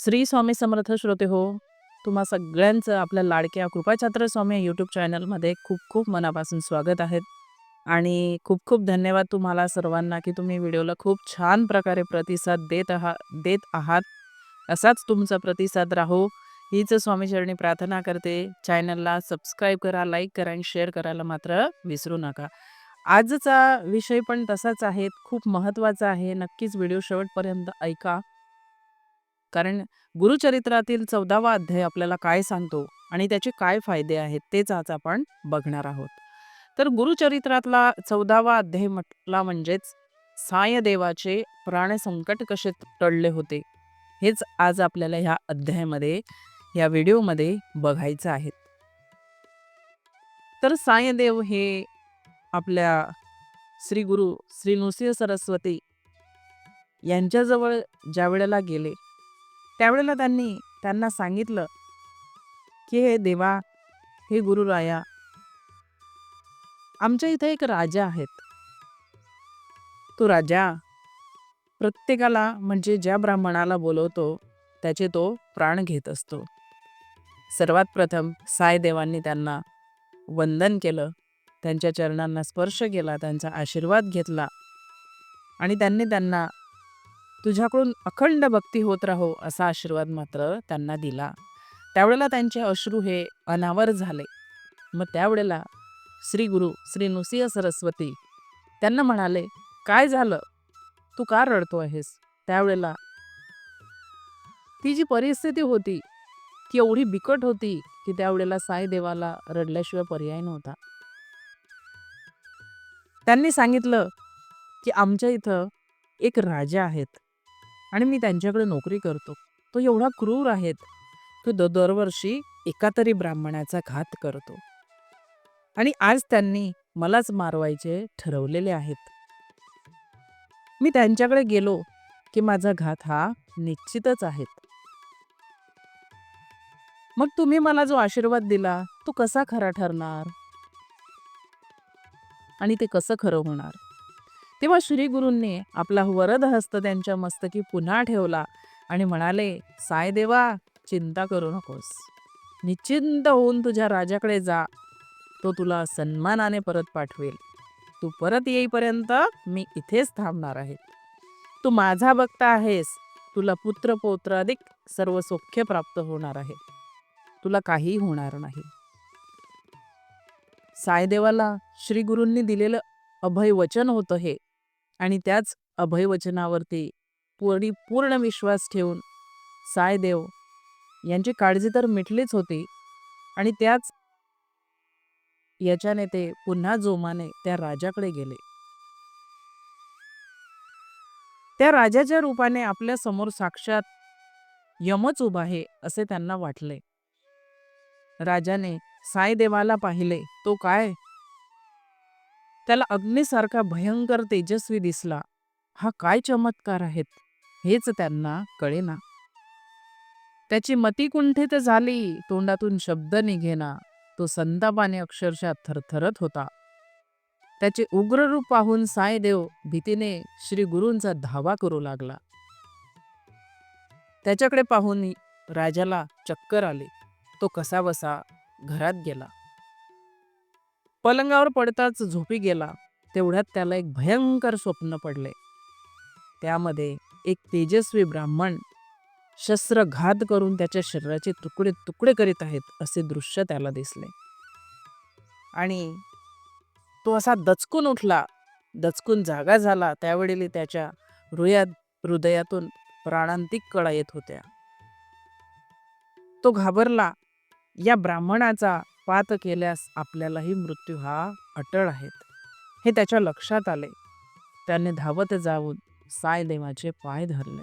श्री स्वामी समर्थ श्रोते हो तुम्हा सगळ्यांचं आपल्या लाडक्या कृपाछात्र स्वामी यूट्यूब चॅनलमध्ये खूप खूप मनापासून स्वागत आहेत आणि खूप खूप धन्यवाद तुम्हाला सर्वांना की तुम्ही व्हिडिओला खूप छान प्रकारे प्रतिसाद देत आहात देत आहात. असाच तुमचा प्रतिसाद राहो. हीच स्वामीचरणी प्रार्थना करते. चॅनलला सबस्क्राईब करा लाईक करा आणि शेअर करायला मात्र विसरू नका. आजचा विषय पण तसाच आहे. खूप महत्त्वाचा आहे. नक्कीच व्हिडिओ शेवटपर्यंत ऐका. कारण गुरुचरित्रातील चौदावा अध्याय आपल्याला काय सांगतो आणि त्याचे काय फायदे आहेत तेच आज आपण बघणार आहोत. तर गुरुचरित्रातला चौदावा अध्याय म्हटला म्हणजेच सायदेवाचे प्राणसंकट कसे टळले होते हेच आज आपल्याला ह्या अध्यायामध्ये या व्हिडिओमध्ये बघायचं आहे. तर सायदेव हे आपल्या श्री गुरु श्री नृसिंह सरस्वती यांच्याजवळ ज्या वेळेला गेले त्यावेळेला त्यांनी त्यांना सांगितलं की हे देवा हे गुरुराया आमच्या इथे एक राजा आहेत. तो राजा प्रत्येकाला म्हणजे ज्या ब्राह्मणाला बोलवतो त्याचे तो प्राण घेत असतो. सर्वात प्रथम सायदेवांनी त्यांना वंदन केलं त्यांच्या चरणांना स्पर्श केला त्यांचा आशीर्वाद घेतला आणि त्यांनी त्यांना तुझ्याकडून अखंड भक्ती होत राहो असा आशीर्वाद मात्र त्यांना दिला. त्यावेळेला त्यांचे अश्रू हे अनावर झाले. मग त्यावेळेला श्री गुरु श्री नृसिंह सरस्वती त्यांना म्हणाले काय झालं? तू का रडतो आहेस? त्यावेळेला ती जी परिस्थिती होती ती एवढी बिकट होती की त्यावेळेला साईदेवाला रडल्याशिवाय पर्याय नव्हता. त्यांनी सांगितलं की आमच्या इथं एक राजा आहेत. आणि मी त्यांच्याकडे नोकरी करतो. तो एवढा क्रूर आहेत तो द दरवर्षी एका तरी ब्राह्मणाचा घात करतो. आणि आज त्यांनी मलाच मारवायचे ठरवलेले आहेत. मी त्यांच्याकडे गेलो की माझा घात हा निश्चितच आहेत मग तुम्ही मला जो आशीर्वाद दिला तो कसा खरा ठरणार? आणि ते कसं खरं होणार? तेव्हा श्रीगुरूंनी आपला वरद हस्त त्यांच्या मस्तकी पुन्हा ठेवला आणि म्हणाले साय देवा चिंता करू नकोस. निश्चिंत होऊन तुझ्या राजाकडे जा. तो तुला सन्मानाने परत पाठवेल. तू परत येईपर्यंत मी इथेच थांबणार आहे. तू माझा भक्त आहेस. तुला पुत्र पौत्र अधिक सर्व सौख्य प्राप्त होणार आहे. तुला काही होणार नाही. सायदेवाला श्रीगुरूंनी दिलेलं अभय वचन होतं हे. आणि त्याच अभय वचनावरती पूर्ण विश्वास ठेवून सायदेव यांची काळजी तर मिटलीच होती आणि त्याच याच्याने ते पुन्हा जोमाने त्या राजाकडे गेले. त्या राजाच्या रूपाने आपल्यासमोर साक्षात यमच उभा आहे असे त्यांना वाटले. राजाने सायदेवाला पाहिले तो काय? त्याला अग्नीसारखा भयंकर तेजस्वी दिसला. हा काय चमत्कार आहेत? हेच त्यांना कळेना. त्याची मती कुंठित झाली तोंडातून शब्द निघेना. तो संतापाने अक्षरशः थरथरत होता. त्याचे उग्र रूप पाहून सायदेव भीतीने श्री गुरूंचा धावा करू लागला. त्याच्याकडे पाहून राजाला चक्कर आले. तो कसा बसा घरात गेला. पलंगावर पडताच झोपी गेला तेवढ्यात त्याला एक भयंकर स्वप्न पडले. त्यामध्ये एक तेजस्वी ब्राह्मण शस्त्रघात करून त्याच्या शरीराचे तुकडे तुकडे करीत आहेत असे दृश्य त्याला दिसले. आणि तो असा दचकून उठला दचकून जागा झाला त्यावेळी त्याच्या हृदयात हृदयातून प्राणांतिक कळा येत होत्या. तो घाबरला या ब्राह्मणाचा पात केल्यास आपल्यालाही मृत्यू हा अटळ आहेत हे त्याच्या लक्षात आले. त्याने धावत जाऊन सायदेवाचे पाय धरले.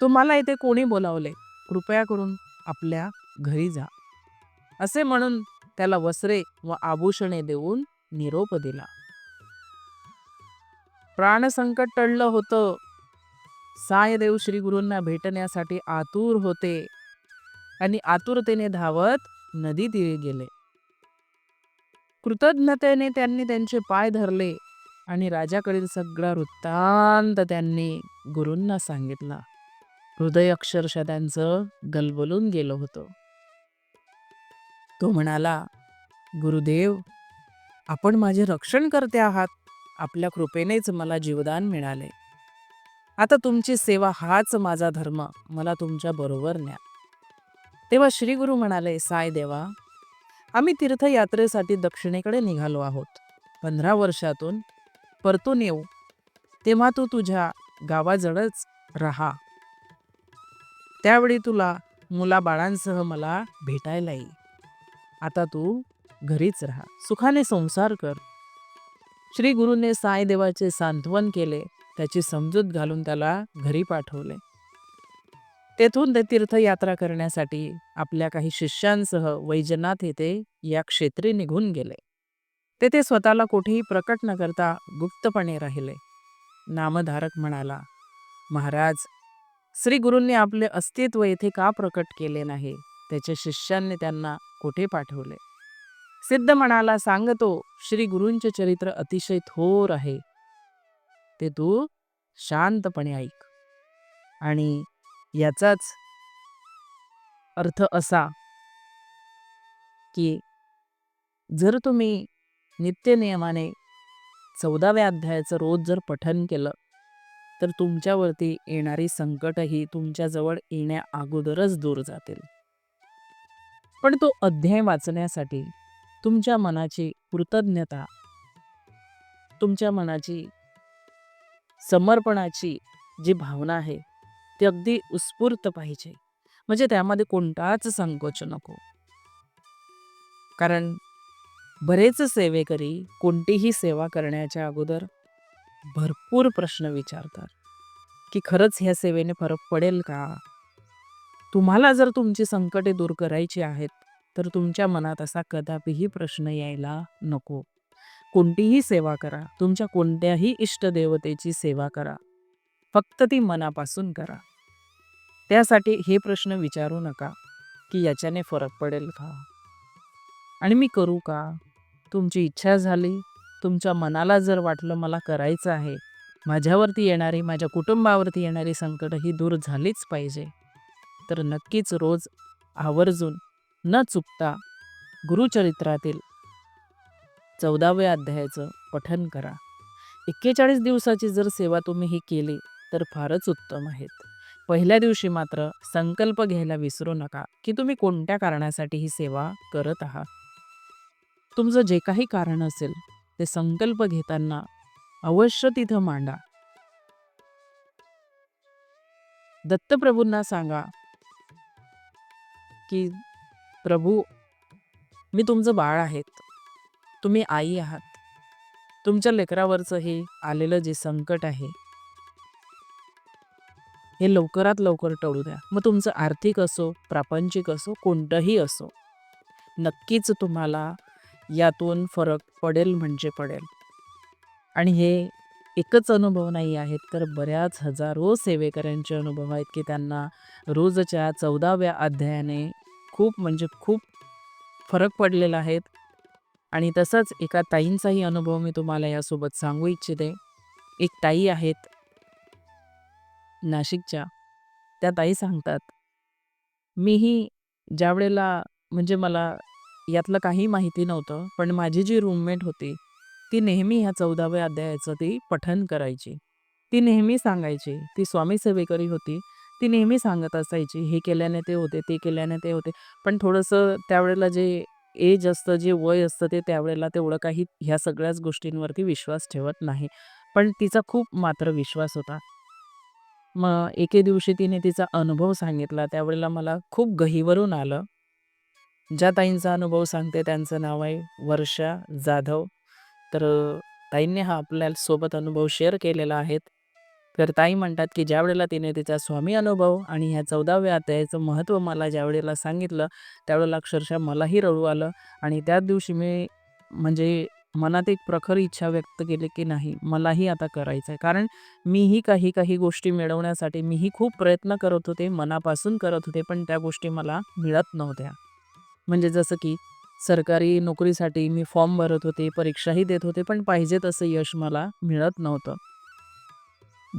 तुम्हाला इथे कोणी बोलावले? कृपया करून आपल्या घरी जा. असे म्हणून त्याला वस्त्रे व आभूषणे देऊन निरोप दिला. प्राणसंकट टळलं होतं. सायदेव श्री गुरूंना भेटण्यासाठी आतुर होते. आणि आतुरतेने धावत नदी तीरी गेले. कृतज्ञतेने त्यांनी त्यांचे पाय धरले आणि राजाकडील सगळा वृत्तांत त्यांनी गुरूंना सांगितला. हृदय अक्षरशः त्यांचं गलबलून गेलं होतं. तो म्हणाला गुरुदेव आपण माझे रक्षण करते आहात. आपल्या कृपेनेच मला जीवदान मिळाले. आता तुमची सेवा हाच माझा धर्म. मला तुमच्या बरोबर न्या. तेव्हा श्री गुरु म्हणाले साय देवा आम्ही तीर्थयात्रेसाठी दक्षिणेकडे निघालो आहोत. पंधरा वर्षातून परतून येऊ. तेव्हा तू तुझ्या गावाजवळच राहा. त्यावेळी तुला मुलाबाळांसह मला भेटायला येईल. आता तू घरीच राहा. सुखाने संसार कर. श्री गुरुने सायदेवाचे सांत्वन केले. त्याची समजूत घालून त्याला घरी पाठवले. तेथून ते तीर्थयात्रा करण्यासाठी आपल्या काही शिष्यांसह वैजनाथ येथे या क्षेत्री निघून गेले. तेथे स्वतःला कुठेही प्रकट न करता गुप्तपणे राहिले. नामधारक म्हणाला महाराज श्री गुरूंनी आपले अस्तित्व येथे का प्रकट केले नाही? त्याच्या शिष्यांनी त्यांना कुठे पाठवले? सिद्ध म्हणाला सांगतो श्री गुरूंचे चरित्र अतिशय थोर आहे. ते तू शांतपणे ऐक. आणि याचाच अर्थ असा की जर तुम्ही नित्यनियमाने चौदाव्या अध्यायाचं रोज जर पठन केलं तर तुमच्यावरती येणारी संकटही तुमच्याजवळ येण्या अगोदरच दूर जातील. पण तो अध्याय वाचण्यासाठी तुमच्या मनाची कृतज्ञता तुमच्या मनाची समर्पणाची जी भावना आहे ते अगदी उत्स्फूर्त पाहिजे. म्हणजे त्यामध्ये कोणताच संकोच नको. कारण बरेच सेवेकरी कोणतीही सेवा करण्याच्या अगोदर भरपूर प्रश्न विचारतात. की खरंच ह्या सेवेने फरक पडेल का? तुम्हाला जर तुमची संकटे दूर करायची आहेत तर तुमच्या मनात असा कदापिही प्रश्न यायला नको. कोणतीही सेवा करा तुमच्या कोणत्याही इष्टदेवतेची सेवा करा. फक्त ती मनापासून करा. त्यासाठी हे प्रश्न विचारू नका की याच्याने फरक पडेल का? आणि मी करू का? तुमची इच्छा झाली तुमच्या मनाला जर वाटलं मला करायचं आहे माझ्यावरती येणारी माझ्या कुटुंबावरती येणारी संकट ही दूर झालीच पाहिजे. तर नक्कीच रोज आवर्जून न चुकता गुरुचरित्रातील चौदाव्या अध्यायाचं पठन करा. एक्केचाळीस दिवसाची जर सेवा तुम्ही ही केली तर फारच उत्तम आहेत. पहिल्या दिवशी मात्र संकल्प घ्यायला विसरू नका की तुम्ही कोणत्या कारणासाठी ही सेवा करत आहात. तुमचं जे काही कारण असेल ते संकल्प घेताना अवश्य तिथं मांडा. दत्तप्रभूंना सांगा की प्रभू मी तुमचं बाळ आहेत. तुम्ही आई आहात. तुमच्या लेकरावरचं हे आलेलं जे संकट आहे हे लवकरात लवकर टळू द्या. मग तुमचं आर्थिक असो प्रापंचिक असो कोणतंही असो नक्कीच तुम्हाला यातून फरक पडेल म्हणजे पडेल. आणि हे एकच अनुभव नाही आहेत तर बऱ्याच हजारो सेवेकऱ्यांचे अनुभव आहेत की त्यांना रोजच्या चौदाव्या अध्यायाने खूप म्हणजे खूप फरक पडलेला आहेत आणि तसंच एका ताईंचाही अनुभव मी तुम्हाला यासोबत सांगू इच्छिते. एक ताई आहेत नाशिकच्या. त्या ताई सांगतात मीही ज्यावेळेला म्हणजे मला यातलं काही माहिती नव्हतं पण माझी जी रूममेट होती ती नेहमी ह्या चौदाव्या अध्यायाचं ती पठन करायची. ती नेहमी सांगायची ती स्वामी सेवेकरी होती ती नेहमी सांगत असायची हे केल्याने ते होते ते केल्याने ते होते. पण थोडंसं त्यावेळेला जे एज असतं जे वय असतं ते त्यावेळेला तेवढं काही ह्या सगळ्याच गोष्टींवरती विश्वास ठेवत नाही. पण तिचा खूप मात्र विश्वास होता. मग एके दिवशी तिने तिचा अनुभव सांगितला. त्यावेळेला मला खूप गहीवरून आलं. ज्या ताईंचा अनुभव सांगते त्यांचं नाव आहे वर्षा जाधव. तर ताईंनी हा आपल्यासोबत अनुभव शेअर केलेला आहेत तर ताई म्हणतात की ज्या वेळेला तिने तिचा स्वामी अनुभव आणि ह्या चौदाव्या अध्यायाचं महत्त्व मला ज्या वेळेला सांगितलं त्यावेळेला अक्षरशः मलाही रडू आलं. आणि त्याच दिवशी मी म्हणजे मनात एक प्रखर इच्छा व्यक्त केली की नाही मलाही आता करायचं आहे कारण मीही काही काही गोष्टी मिळवण्यासाठी मीही खूप प्रयत्न करत होते मनापासून करत होते पण त्या गोष्टी मला मिळत नव्हत्या म्हणजे जसं की सरकारी नोकरीसाठी मी फॉर्म भरत होते, परीक्षाही देत होते, पण पाहिजे तसं यश मला मिळत नव्हतं.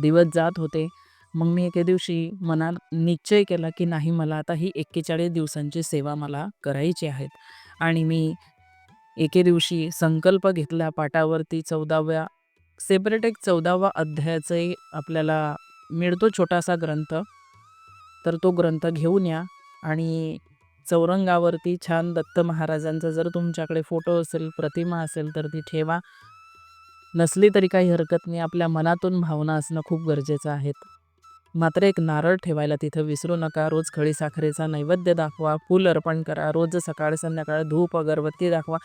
दिवस जात होते. मग मी एके दिवशी मनात निश्चय केला, की नाही मला आता ही 41 दिवसांची सेवा मला करायची आहेत आणि मी एके दिवशी संकल्प घेतला पाटावरती 14व्या सेपरेट एक चौदावा अध्यायाचंही आपल्याला मिळतो छोटासा ग्रंथ. तर तो ग्रंथ घेऊन या आणि चौरंगावरती छान दत्त महाराजांचा जर तुमच्याकडे फोटो असेल, प्रतिमा असेल तर ती ठेवा. नसली तरी काही हरकत नाही. आपल्या मनातून भावना असणं खूप गरजेचं आहे. मात्र एक नारळ ठेवायला तिथं विसरू नका. रोज खळी साखरेचा नैवेद्य दाखवा, फूल अर्पण करा, रोज सकाळ संध्याकाळ धूप, अगरबत्ती दाखवा.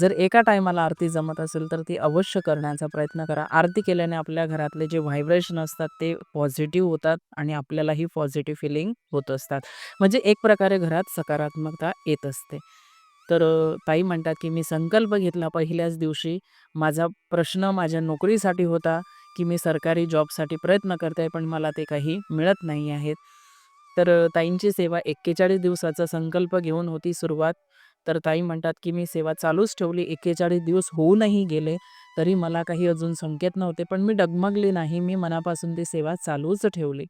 जर एका टायमाला आरती जमत असेल तर ती अवश्य करण्याचा प्रयत्न करा. आरती केल्याने आपल्या घरातले जे व्हायब्रेशन असतात ते पॉझिटिव्ह होतात आणि आपल्यालाही पॉझिटिव्ह फीलिंग होत असतात. म्हणजे एक प्रकारे घरात सकारात्मकता येत असते. तर ताई म्हणतात, की मी संकल्प घेतला पहिल्याच दिवशी. माझा प्रश्न माझ्या नोकरीसाठी होता, की मी सरकारी जॉबसाठी प्रयत्न करते पण मला ते काही मिळत नाही आहेत. तर ताईंची सेवा 41 दिवसाचा संकल्प घेऊन होती सुरुवात. तर ताई म्हणतात, की मी सेवा चालूच ठेवली. 41 दिवस होऊनही गेले, तरी मला काही अजून संकेत नव्हते. पण मी डगमगली नाही. मी मनापासून ती सेवा चालूच ठेवली.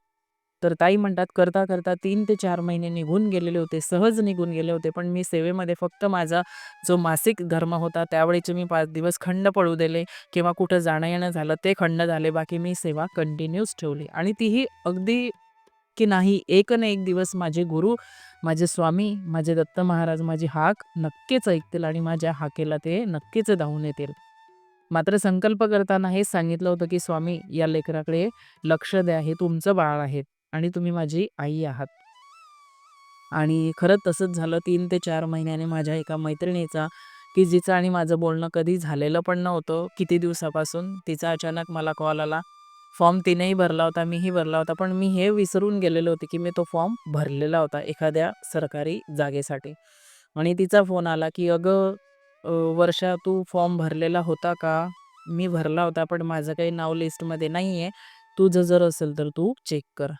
तर ताई म्हणतात, करता-करता तीन ते चार महिने निघून गेलेले होते. सहज निघून गेले होते. पण मी सेवेमध्ये फक्त माझा जो मासिक धर्म होता त्यावेळेचे मी पाच दिवस खंड पडू दिले किंवा कुठं जाणं-येणं झालं ते खंड झाले. बाकी मी सेवा कंटिन्यूच ठेवली आणि तीही अगदी की नाही एक ना एक दिवस माझे गुरु, माझे स्वामी, माझे दत्त महाराज माझी हाक नक्कीच ऐकतील आणि माझ्या हाकेला ते नक्कीच धावून येतील. मात्र संकल्प करताना हेच सांगितलं होतं, की स्वामी या लेकराकडे लक्ष द्या. हे तुमचं बाळ आहे आणि तुम्ही माझी आई आहात. आणि खरंच तसंच झालं. तीन ते चार महिन्याने माझ्या एका मैत्रिणीचा, की जिचं आणि माझं बोलणं कधी झालेलं पण नव्हतं किती दिवसापासून, तिचा अचानक मला कॉल आला. फॉर्म तिनेही भरला होता, मीही भरला होता. पण मी हे विसरून गेलेलो होते, की मी तो फॉर्म भरलेला होता एखाद्या सरकारी जागेसाठी. आणि तिचा फोन आला, की "अगं वर्षा तू फॉर्म भरलेला होता का? मी भरला होता पण माझं काही नाव लिस्टमध्ये नाही आहे. तुझं जर असेल तर तू चेक कर."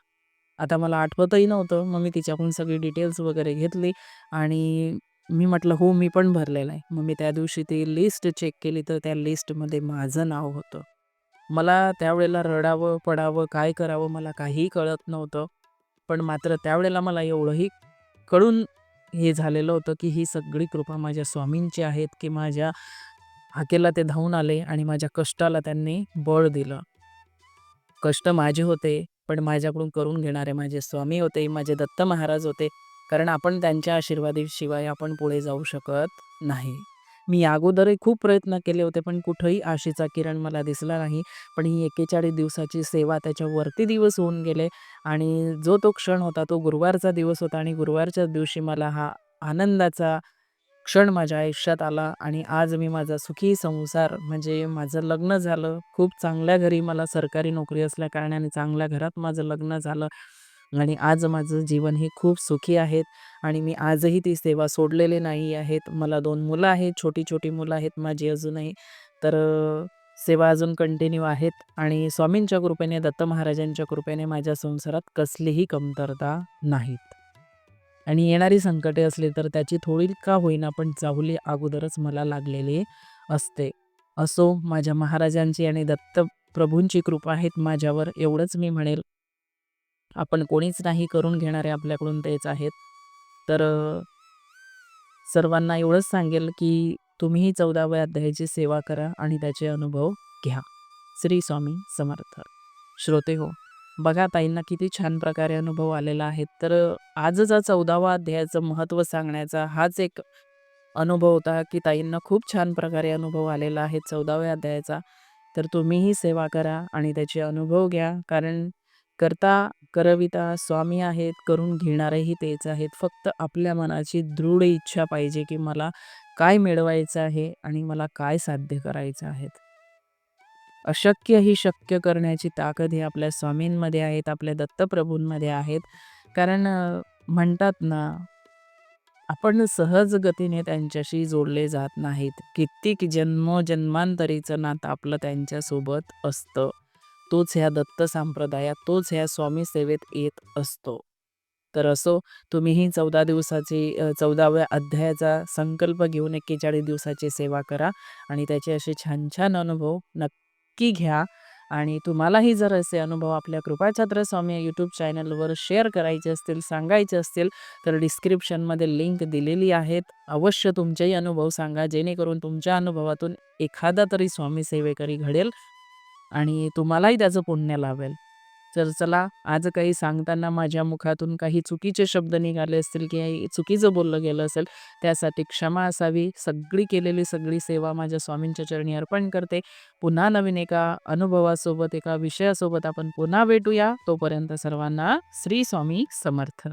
आता मला आठवतही नव्हतं. मग मी तिच्याकडून सगळी डिटेल्स वगैरे घेतली आणि मी म्हटलं, "हो, मी पण भरलेलं आहे." मग मी त्या दिवशी ती लिस्ट चेक केली तर त्या लिस्टमध्ये माझं नाव होतं. मला त्यावेळेला रडावं, पडावं, काय करावं मला काहीही कळत नव्हतं. पण मात्र त्यावेळेला मला एवढंही कळून हे झालेलं होतं, की ही सगळी कृपा माझ्या स्वामींची आहेत, की माझ्या हाकेला ते धावून आले आणि माझ्या कष्टाला त्यांनी बळ दिलं. कष्ट माझे होते, पण माझ्याकडून करून घेणारे माझे स्वामी होते, माझे दत्त महाराज होते. कारण आपण त्यांच्या आशीर्वादीशिवाय आपण पुढे जाऊ शकत नाही. मी अगोदरही खूप प्रयत्न केले होते, पण कुठंही आशेचा किरण मला दिसला नाही. पण ही 41 दिवसाची सेवा त्याच्यावरती दिवस होऊन गेले आणि जो तो क्षण होता तो गुरुवारचा दिवस होता आणि गुरुवारच्याच दिवशी मला हा आनंदाचा क्षण माझ्या आयुष्यात आला आणि आज मी माझा सुखी संसार म्हणजे माझं लग्न झालं. खूप चांगल्या घरी मला सरकारी नोकरी असल्याकारणाने चांगल्या घरात माझं लग्न झालं आणि आज माझं जीवन हे खूप सुखी आहेत आणि मी आजही ती सेवा सोडलेले नाही आहेत. मला दोन मुलं आहेत, छोटी-छोटी मुलं आहेत माझी अजूनही. तर सेवा अजून कंटिन्यू आहेत आणि स्वामींच्या कृपेने, दत्त महाराजांच्या कृपेने माझ्या संसारात कसलीही कमतरता नाहीत. आणि येणारी संकटे असली तर त्याची थोडी का होईना पण चाहुली अगोदरच मला लागलेली असते. असो माझ्या महाराजांची आणि दत्तप्रभूंची कृपा आहेत माझ्यावर एवढंच मी म्हणेल. आपण कोणीच नाही करून घेणारे आपल्याकडून तेच आहेत. तर सर्वांना एवढंच सांगेल, की तुम्हीही 14व्या अध्यायाची सेवा करा आणि त्याचे अनुभव घ्या. श्री स्वामी समर्थ. श्रोते हो बघा ताईंना किती छान प्रकारे अनुभव आलेला आहे. तर आजचा 14वा अध्यायाचं महत्त्व सांगण्याचा हाच एक अनुभव होता, की ताईंना खूप छान प्रकारे अनुभव आलेला आहे 14व्या अध्यायाचा. तर तुम्हीही सेवा करा आणि त्याचे अनुभव घ्या. कारण करता करविता स्वामी आहेत, करून घेणारेही तेच आहेत. फक्त आपल्या मनाची दृढ इच्छा पाहिजे, की मला काय मिळवायचं आहे आणि मला काय साध्य करायचं आहे. अशक्य ही शक्य करण्याची ताकद ही आपल्या स्वामींमध्ये आहेत, आपल्या दत्तप्रभूंमध्ये आहेत. कारण म्हणतात ना, आपण सहज गतीने त्यांच्याशी जोडले जात नाहीत. कित्येक जन्मोजन्मांतरीचं नातं आपलं त्यांच्यासोबत असतं. तोच ह्या दत्त संप्रदायात, तोच ह्या स्वामी सेवेत येत असतो. तर असो तुम्हीही चौदा दिवसाची चौदाव्या अध्यायाचा संकल्प घेऊन एक्केचाळीस दिवसाची सेवा करा आणि त्याचे असे छान छान अनुभव नक्की घ्या. आणि तुम्हालाही जर असे अनुभव आपल्या कृपाछत्र स्वामी यूट्यूब चॅनलवर शेअर करायचे असतील सांगायचे असतील तर डिस्क्रिप्शनमध्ये लिंक दिलेली आहेत. अवश्य तुमचेही अनुभव सांगा जेणेकरून तुमच्या अनुभवातून एखादा तरी स्वामी सेवेकरी घडेल आणि तुम्हालाही त्याचं पुण्य लाभेल. तर चला आज काही सांगताना माझ्या मुखातून काही चुकीचे शब्द निघाले असतील की चुकीचं बोललं गेलं असेल त्यासाठी क्षमा असावी. सगळी केलेली सगळी सेवा माझ्या स्वामींच्या चरणी अर्पण करते. पुन्हा नवीन एका अनुभवासोबत एका विषयासोबत आपण पुन्हा भेटूया. तोपर्यंत सर्वांना श्री स्वामी समर्थ.